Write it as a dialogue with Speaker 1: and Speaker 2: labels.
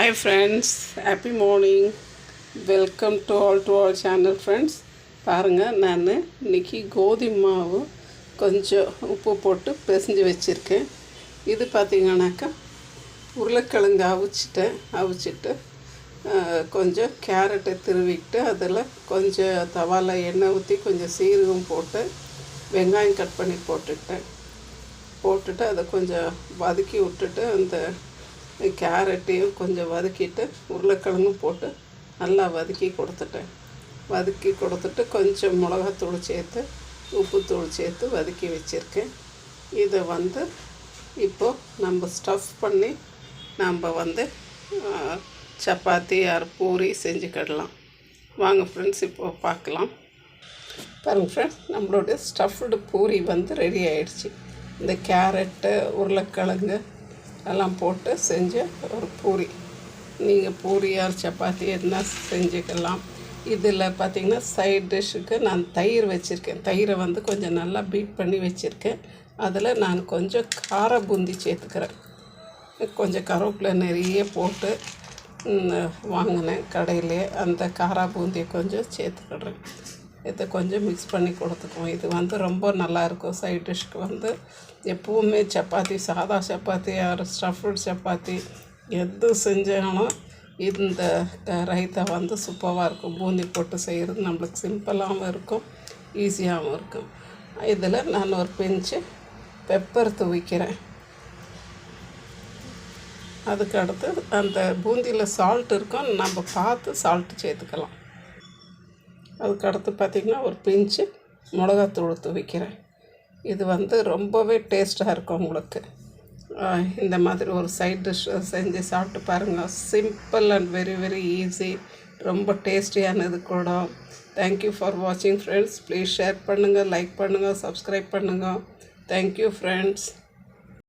Speaker 1: Hi friends happy morning welcome to all to all channel friends பாருங்கள் நான் இன்னைக்கு கோதுமை மாவு கொஞ்சம் உப்பு போட்டு பிசைஞ்சு வச்சுருக்கேன். இது பார்த்தீங்கன்னாக்கா உருளைக்கிழங்கு அவிச்சிட்டேன் அவிச்சிட்டு கொஞ்சம் கேரட்டை திருவிட்டு அதில் கொஞ்சம் தவால எண்ணெய் ஊற்றி கொஞ்சம் சீரகம் போட்டு வெங்காயம் கட் பண்ணி போட்டுட்டேன் போட்டுட்டு அதை கொஞ்சம் வதக்கி விட்டுட்டு அந்த கேரட்டையும் கொஞ்சம் வதக்கிட்டு உருளைக்கிழங்கும் போட்டு நல்லா வதக்கி கொடுத்துட்டேன். வதக்கி கொடுத்துட்டு கொஞ்சம் மிளகாத்தூள் சேர்த்து உப்புத்தூள் சேர்த்து வதக்கி வச்சுருக்கேன். இதை வந்து இப்போது நம்ம ஸ்டஃப் பண்ணி நம்ம வந்து சப்பாத்தி ஆர் பூரி செஞ்சுக்கிடலாம் வாங்க ஃப்ரெண்ட்ஸ் இப்போது பார்க்கலாம். பாருங்கள் ஃப்ரெண்ட்ஸ் நம்மளுடைய ஸ்டஃப்டு பூரி வந்து ரெடி ஆயிடுச்சு. இந்த கேரட்டு உருளைக்கிழங்கு எல்லாம் போட்டு செஞ்ச ஒரு பூரி. நீங்கள் பூரி ஆர் சப்பாத்தி என்ன செஞ்சுக்கலாம். இதில் பார்த்திங்கன்னா சைட் டிஷ்ஷுக்கு நான் தயிர் வச்சுருக்கேன். தயிரை வந்து கொஞ்சம் நல்லா பீட் பண்ணி வச்சுருக்கேன். அதில் நான் கொஞ்சம் கார பூந்தி சேர்த்துக்கிறேன். கொஞ்சம் கருவேப்பிலை நிறைய போட்டு வாங்கினேன் கடையிலே. அந்த காரா பூந்தியை கொஞ்சம் சேர்த்துக்கிடுறேன். இதை கொஞ்சம் மிக்ஸ் பண்ணி கொடுத்துக்குவோம். இது வந்து ரொம்ப நல்லாயிருக்கும். சைட் டிஷ்க்கு வந்து எப்பவுமே சப்பாத்தி சாதா சப்பாத்தி ஆறு ஸ்டஃப்டு சப்பாத்தி எது செஞ்சாலும் இந்த ரைத்தா வந்து சூப்பராக இருக்கும். பூந்தி போட்டு செய்கிறது நம்மளுக்கு சிம்பிளாகவும் இருக்கும் ஈஸியாகவும் இருக்கும். இதில் நான் ஒரு பிஞ்சு பெப்பர் துவைக்கிறேன். அதுக்கு அடுத்து அந்த பூந்தியில் சால்ட் இருக்கும். நம்ம பார்த்து சால்ட் சேர்த்துக்கலாம். அதுக்கு அடுத்து பார்த்திங்கன்னா ஒரு பிஞ்சு மிளகாத்தூள் துவைக்கிறேன். இது வந்து ரொம்பவே டேஸ்ட்டாக இருக்கும் உங்களுக்கு. இந்த மாதிரி ஒரு சைட் டிஷ் செஞ்சு சாப்பிட்டு பாருங்கள் simple and very very easy ரொம்ப டேஸ்டியானது கூட. தேங்க்யூ ஃபார் வாட்சிங் ஃப்ரெண்ட்ஸ் ப்ளீஸ் ஷேர் பண்ணுங்கள் லைக் பண்ணுங்கள் சப்ஸ்கிரைப் பண்ணுங்கள் தேங்க்யூ ஃப்ரெண்ட்ஸ்